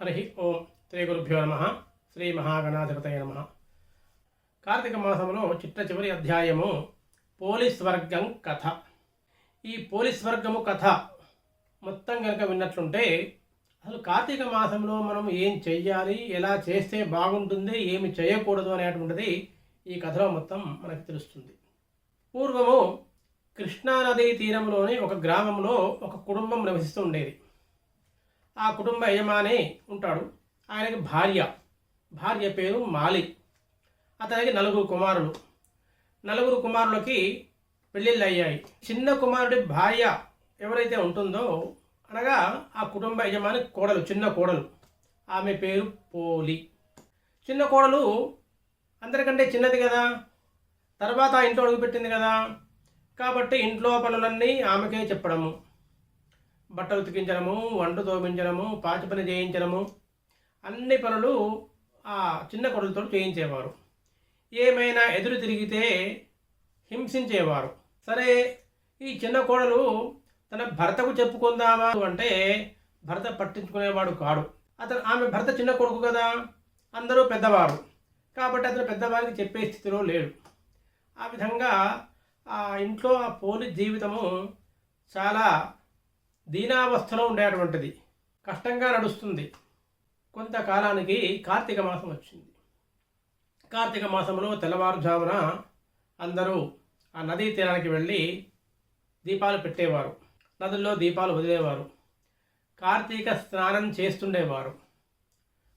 హరి ఓం శ్రీ గురుభ్యో నమ. శ్రీ మహాగణాధిపతయ నమ. కార్తీక మాసంలో చిట్ట చివరి అధ్యాయము పోలీస్ వర్గం కథ. ఈ పోలీస్ వర్గము కథ మొత్తం కనుక విన్నట్లుంటే అసలు కార్తీక మాసంలో మనం ఏం చెయ్యాలి ఎలా చేస్తే బాగుంటుంది ఏమి చేయకూడదు అనేటువంటిది ఈ కథలో మొత్తం మనకు తెలుస్తుంది. పూర్వము కృష్ణానదీ తీరంలోని ఒక గ్రామంలో ఒక కుటుంబం నివసిస్తూ ఉండేది. ఆ కుటుంబ యజమాని ఉంటాడు. ఆయనకి భార్య. భార్య పేరు మాలి అతనికి నలుగురు కుమారులు. నలుగురు కుమారులకి పెళ్ళిళ్ళు అయ్యాయి. చిన్న కుమారుడి భార్య ఎవరైతే ఉంటుందో అనగా ఆ కుటుంబ యజమాని కోడలు చిన్న కోడలు. ఆమె పేరు పోలి. చిన్న కోడలు అందరికంటే చిన్నది కదా. తర్వాత ఆ ఇంట్లో అడుగుపెట్టింది కదా. కాబట్టి ఇంట్లో పనులన్నీ ఆమెకే చెప్పడము. బట్టలు ఉతికించడము వంట తోమించడము పాచి పని చేయించడము అన్ని పనులు ఆ చిన్న కొడుకుతో చేయించేవారు. ఏమైనా ఎదురు తిరిగితే హింసించేవారు. సరే ఈ చిన్న కోడలు తన భర్తకు చెప్పుకుందామా అంటే భర్త పట్టించుకునేవాడు కాడు. అతను ఆమె భర్త చిన్న కొడుకు కదా అందరూ పెద్దవారు. కాబట్టి అతను పెద్దవారికి చెప్పే స్థితిలో లేడు. ఆ విధంగా ఆ ఇంట్లో ఆ పోలీస్ జీవితము చాలా దీనావస్థలో ఉండేటువంటిది కష్టంగా నడుస్తుంది. కొంతకాలానికి కార్తీక మాసం వచ్చింది. కార్తీక మాసంలో తెల్లవారుజామున అందరూ ఆ నదీ తీరానికి వెళ్ళి దీపాలు పెట్టేవారు. నదుల్లో దీపాలు వదిలేవారు. కార్తీక స్నానం చేస్తుండేవారు.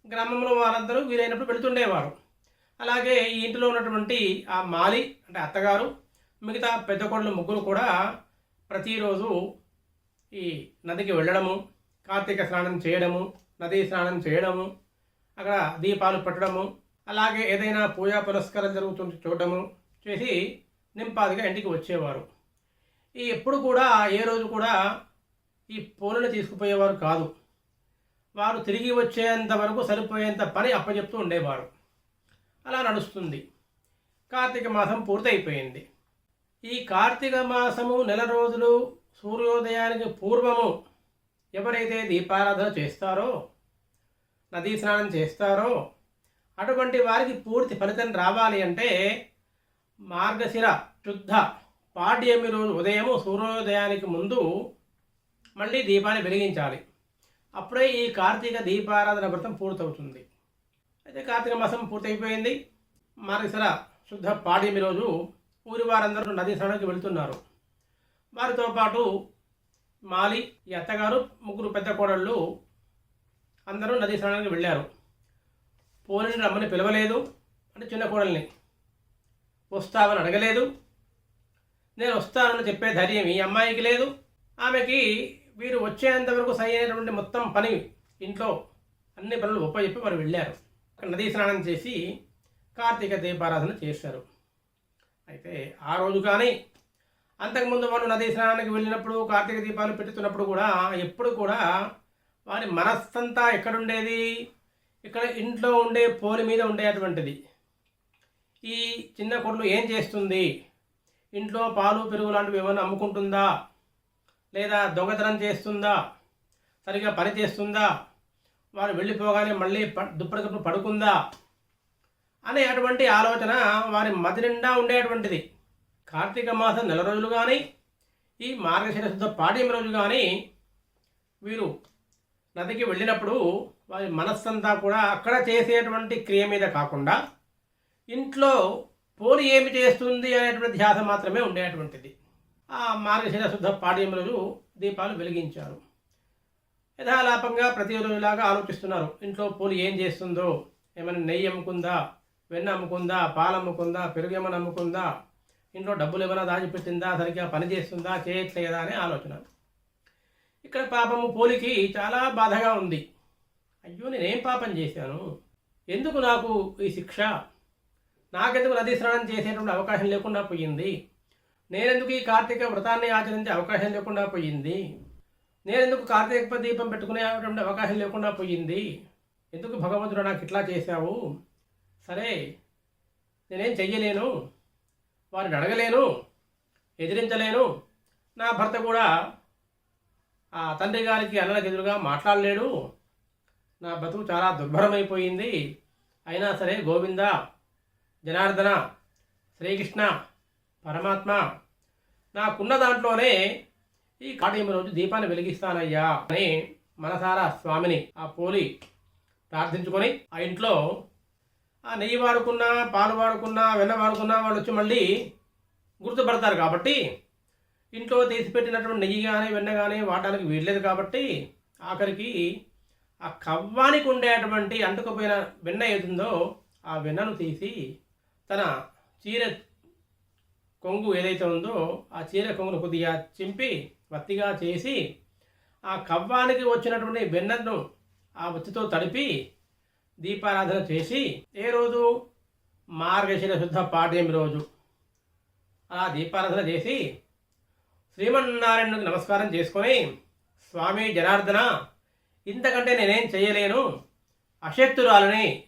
గ్రామంలో వారందరూ వీలైనప్పుడు వెళుతుండేవారు. అలాగే ఈ ఇంటిలో ఉన్నటువంటి ఆ మాలి అంటే అత్తగారు మిగతా పెద్ద కోడలు ముగ్గురు కూడా ప్రతిరోజు ఈ నదికి వెళ్ళడము కార్తీక స్నానం చేయడము నదీ స్నానం చేయడము అక్కడ దీపాలు పెట్టడము అలాగే ఏదైనా పూజా పురస్కారం జరుగుతుంటే చూడడము చేసి నింపాదిగా ఇంటికి వచ్చేవారు. ఈ ఎప్పుడు కూడా ఏ రోజు కూడా ఈ పూలను తీసుకుపోయేవారు కాదు. వారు తిరిగి వచ్చేంత వరకు సరిపోయేంత పని అప్పచెప్తూ ఉండేవారు. అలా నడుస్తుంది. కార్తీక మాసం పూర్తయిపోయింది. ఈ కార్తీక మాసము నెల రోజులు సూర్యోదయానికి పూర్వము ఎవరైతే దీపారాధన చేస్తారో నదీ స్నానం చేస్తారో అటువంటి వారికి పూర్తి ఫలితం రావాలి అంటే మార్గశిర శుద్ధ పాడ్యమి రోజు ఉదయము సూర్యోదయానికి ముందు మళ్ళీ దీపాన్ని వెలిగించాలి. అప్పుడే ఈ కార్తీక దీపారాధన వ్రతం పూర్తవుతుంది. అయితే కార్తీక మాసం పూర్తయిపోయింది. మార్గశిర శుద్ధ పాడ్యమి రోజు ఊరి వారందరూ నదీ స్నానానికి వెళుతున్నారు. వారితో పాటు మాలి ఈ అత్తగారు ముగ్గురు పెద్ద కోడళ్ళు అందరూ నదీ స్నానానికి వెళ్ళారు. పోలిని రమ్మని పిలవలేదు. అంటే చిన్న కోడల్ని వస్తావని అడగలేదు. నేను వస్తానని చెప్పే ధైర్యం ఈ అమ్మాయికి లేదు. ఆమెకి వీరు వచ్చేంత వరకు సరైనటువంటి మొత్తం పని ఇంట్లో అన్ని పనులు ఒప్పచెప్పి వారు వెళ్ళారు. నదీ స్నానం చేసి కార్తీక దీపారాధన చేశారు. అయితే ఆ రోజు కానీ అంతకుముందు వాళ్ళు నదీ స్నానానికి వెళ్ళినప్పుడు కార్తీక దీపాలు పెట్టుతున్నప్పుడు కూడా ఎప్పుడు కూడా వారి మనస్సంతా ఎక్కడుండేది? ఇక్కడ ఇంట్లో ఉండే పోలి మీద ఉండేటువంటిది. ఈ చిన్న కొడులు ఏం చేస్తుంది? ఇంట్లో పాలు పెరుగు లాంటివి ఏమైనా అమ్ముకుంటుందా? లేదా దొంగతనం చేస్తుందా? సరిగా పని చేస్తుందా? వారు వెళ్ళిపోగానే మళ్ళీ ప దుప్పటికప్పుడు పడుకుందా? అనే అటువంటి ఆలోచన వారి మది నిండా ఉండేటువంటిది. కార్తీక మాసం నెల రోజులు కానీ ఈ మార్గశిర శుద్ధ పాడ్యం రోజు కానీ వీరు నదికి వెళ్ళినప్పుడు వారి మనస్సంతా కూడా అక్కడ చేసేటువంటి క్రియ మీద కాకుండా ఇంట్లో పోలి ఏమి చేస్తుంది అనేటువంటి ధ్యాస మాత్రమే ఉండేటువంటిది. ఆ మార్గశిర శుద్ధ పాడ్యం రోజు దీపాలు వెలిగించారు. యథాలాపంగా ప్రతి రోజులాగా ఆలోచిస్తున్నారు. ఇంట్లో పోలి ఏం చేస్తుందో? ఏమైనా నెయ్యి అమ్ముకుందా? వెన్న అమ్ముకుందా? పాలు అమ్ముకుందా? పెరుగు ఏమైనా అమ్ముకుందా? ఇంట్లో డబ్బులు ఏమైనా దాచిపెట్టిందా సరిగ్గా పనిచేస్తుందా చేయట్లేదా అనే ఆలోచన. ఇక్కడ పాపము పోలికి చాలా బాధగా ఉంది. అయ్యో నేనేం పాపం చేశాను? ఎందుకు నాకు ఈ శిక్ష? నాకెందుకు నదీ స్నానం చేసేటువంటి అవకాశం లేకుండా పోయింది? నేనెందుకు ఈ కార్తీక వ్రతాన్ని ఆచరించే అవకాశం లేకుండా పోయింది? నేనెందుకు కార్తీక దీపం పెట్టుకునేటువంటి అవకాశం లేకుండా పోయింది? ఎందుకు భగవంతుడు నాకు ఇట్లా చేశావు? సరే నేనేం చెయ్యలేను. వారిని అడగలేను ఎదిరించలేను. నా భర్త కూడా ఆ తండ్రి గారికి అన్నలకు ఎదురుగా మాట్లాడలేడు. నా బతుకు చాలా దుర్భరమైపోయింది. అయినా సరే గోవింద జనార్దన శ్రీకృష్ణ పరమాత్మ నాకున్న దాంట్లోనే ఈ కాటేమి రోజు దీపాన్ని వెలిగిస్తానయ్యా అని మనసారా స్వామిని ఆ పోలి ప్రార్థించుకొని ఆ ఇంట్లో నెయ్యి వాడుకున్నా పాలు వాడుకున్నా వెన్న వాడుకున్నా వాళ్ళు వచ్చి మళ్ళీ గుర్తుపడతారు కాబట్టి ఇంట్లో తీసిపెట్టినటువంటి నెయ్యి కానీ వెన్న కానీ వాడడానికి వీల్లేదు కాబట్టి ఆఖరికి ఆ కవ్వానికి ఉండేటువంటి అంటుకుపోయిన వెన్న ఏదుందో ఆ వెన్నను తీసి తన చీర కొంగు ఏదైతే ఉందో ఆ చీర కొంగును కొద్దిగా చింపి వత్తిగా చేసి ఆ కవ్వానికి వచ్చినటువంటి వెన్నను ఆ వత్తితో తడిపి దీపారాధన చేసి ఏ రోజు? మార్గశిర శుద్ధ పాడ్యమి రోజు. ఆ దీపారాధన చేసి శ్రీమన్నారాయణకు నమస్కారం చేసుకొని స్వామి జనార్దన ఇంతకంటే నేనేం చేయలేను. అశక్తురాలని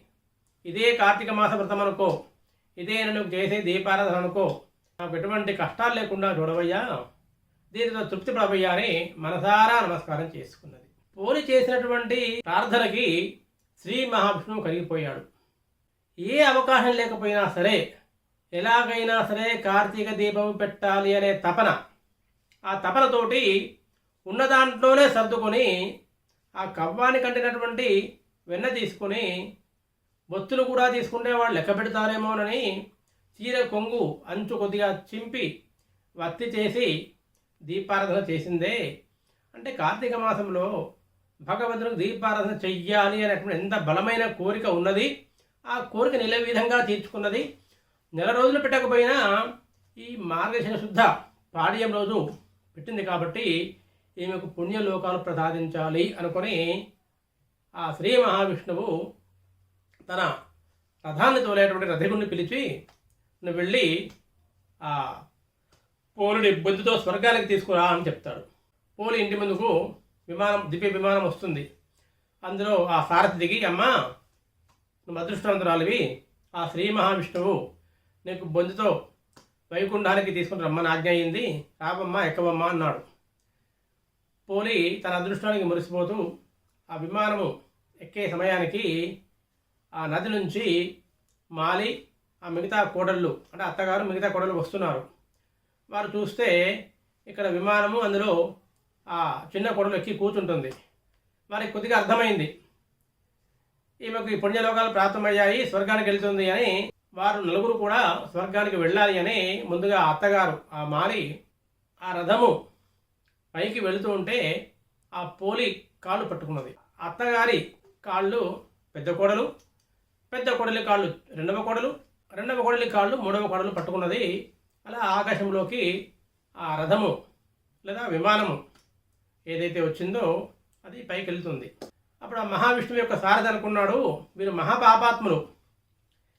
ఇదే కార్తీక మాస వ్రతం అనుకో ఇదే నన్ను చేసే దీపారాధన అనుకో. నాకు ఎటువంటి కష్టాలు లేకుండా చూడవయ్యా. దీనితో తృప్తి పడవయ్యా అని మనసారా నమస్కారం చేసుకున్నది. పోలి చేసినటువంటి ప్రార్థనకి శ్రీ మహావిష్ణువు కలిగిపోయాడు ఏ అవకాశం లేకపోయినా సరే ఎలాగైనా సరే కార్తీక దీపం పెట్టాలి అనే తపన ఆ తపనతోటి ఉన్న దాంట్లోనే సర్దుకొని ఆ కవ్వాన్ని కంటినటువంటి వెన్న తీసుకొని బొత్తులు కూడా తీసుకుంటే వాళ్ళు లెక్క పెడతారేమోనని చీర కొంగు అంచు కొద్దిగా చింపి వత్తి చేసి దీపారాధన చేసిందే. అంటే కార్తీక మాసంలో భగవంతుడికి దీపారాధన చెయ్యాలి అనేటువంటి ఎంత బలమైన కోరిక ఉన్నది ఆ కోరిక నిల విధంగా తీర్చుకున్నది. నెల రోజులు పెట్టకపోయినా ఈ మార్గశిర శుద్ధ పాడ్యం రోజు పెట్టింది కాబట్టి ఈమెకు పుణ్యలోకాలు ప్రసాదించాలి అనుకొని ఆ శ్రీ మహావిష్ణువు తన రథాన్ని తోలేటువంటి రథగుణ్ణి పిలిచి నువ్వు వెళ్ళి ఆ పోలుడి బొద్దుతో స్వర్గానికి తీసుకురా అని చెప్తాడు. పోలి ఇంటి ముందుకు విమానం దివ్య విమానం వస్తుంది. అందులో ఆ సారథి దిగి అమ్మా నువ్వు అదృష్టవంతురాలివి. ఆ శ్రీ మహావిష్ణువు నీకు బొందుతో వైకుంఠానికి తీసుకుని రమ్మని ఆజ్ఞ అయింది. రాబమ్మ ఎక్కవమ్మ అన్నాడు. పోలి తన అదృష్టానికి మురిసిపోతూ ఆ విమానము ఎక్కే సమయానికి ఆ నది నుంచి మాలి ఆ మిగతా కోడళ్ళు అంటే అత్తగారు మిగతా కోడళ్ళు వస్తున్నారు. వారు చూస్తే ఇక్కడ విమానము అందులో ఆ చిన్న కోడలు ఎక్కి కూర్చుంటుంది. వారికి కొద్దిగా అర్థమైంది. ఈమెకు ఈ పుణ్యలోకాలు ప్రాప్తమయ్యాయి స్వర్గానికి వెళ్తుంది అని వారు నలుగురు కూడా స్వర్గానికి వెళ్ళాలి అని ముందుగా అత్తగారు ఆ మారి ఆ రథము పైకి వెళుతూ ఉంటే ఆ పోలి కాళ్ళు పట్టుకున్నది. అత్తగారి కాళ్ళు పెద్ద కోడలు పెద్ద కోడలి కాళ్ళు రెండవ కోడలు రెండవ కోడలి కాళ్ళు మూడవ కోడలు పట్టుకున్నది. అలా ఆకాశంలోకి ఆ రథము లేదా విమానము ఏదైతే వచ్చిందో అది పైకి వెళ్తుంది అప్పుడు ఆ మహావిష్ణువు యొక్క సారథి అనుకున్నాడు వీరు మహాపాపాత్ములు.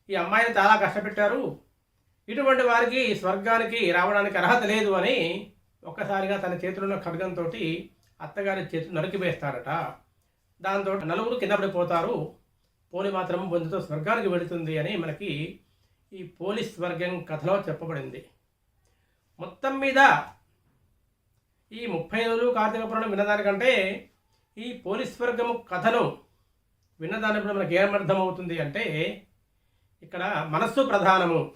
ఈ అమ్మాయిని చాలా కష్టపెట్టారు. ఇటువంటి వారికి స్వర్గానికి రావడానికి అర్హత లేదు అని ఒక్కసారిగా తన చేతిలో ఖడ్గంతో అత్తగారి చేతులు నరికివేస్తారట. దాంతో నలుగురు కింద పడిపోతారు. పోలి మాత్రం బొందుతో స్వర్గానికి వెళుతుంది అని మనకి ఈ పోలీస్ వర్గం కథలో చెప్పబడింది. మొత్తం మీద ఈ ముప్పై రోజులు కార్తీక పురాణం విన్నదానికంటే ఈ పోలీస్ వర్గము కథను విన్నదానిప్పుడు మనకి ఏమర్థమవుతుంది అంటే ఇక్కడ మనస్సు ప్రధానము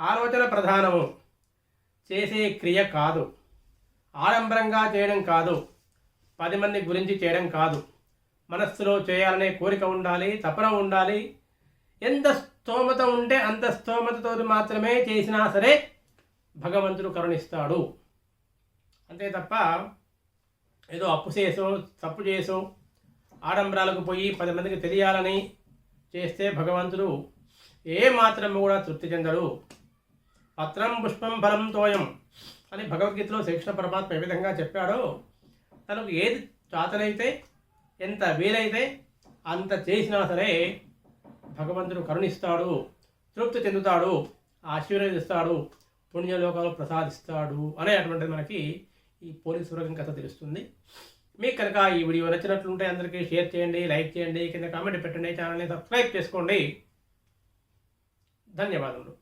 ఆలోచన ప్రధానము చేసే క్రియ కాదు. ఆడంబరంగా చేయడం కాదు. పది మంది గురించి చేయడం కాదు. మనస్సులో చేయాలనే కోరిక ఉండాలి తపన ఉండాలి. ఎంత స్తోమత ఉంటే అంత స్తోమతతో మాత్రమే చేసినా సరే భగవంతుడు కరుణిస్తాడు. అంతే తప్ప ఏదో అప్పు చేసో తప్పు చేసో ఆడంబరాలకు పోయి పది మందికి తెలియాలని చేస్తే భగవంతుడు ఏ మాత్రం కూడా తృప్తి చెందడు. పత్రం పుష్పం ఫలం తోయం అని భగవద్గీతలో శ్రీకృష్ణ పరమాత్మ ఏ విధంగా చెప్పాడో తనకు ఏది చాతనైతే ఎంత వీలైతే అంత చేసినా సరే భగవంతుడు కరుణిస్తాడు తృప్తి చెందుతాడు ఆశీర్వదిస్తాడు పుణ్యలోకాలు ప్రసాదిస్తాడు అనేటువంటిది మనకి ఈ పోలీస్ వర్గం కథ తెలుస్తుంది. మీకు కనుక ఈ వీడియో నచ్చినట్లుంటే అందరికీ షేర్ చేయండి లైక్ చేయండి కింద కామెంట్ పెట్టండి ఛానల్ని సబ్స్క్రైబ్ చేసుకోండి. ధన్యవాదములు.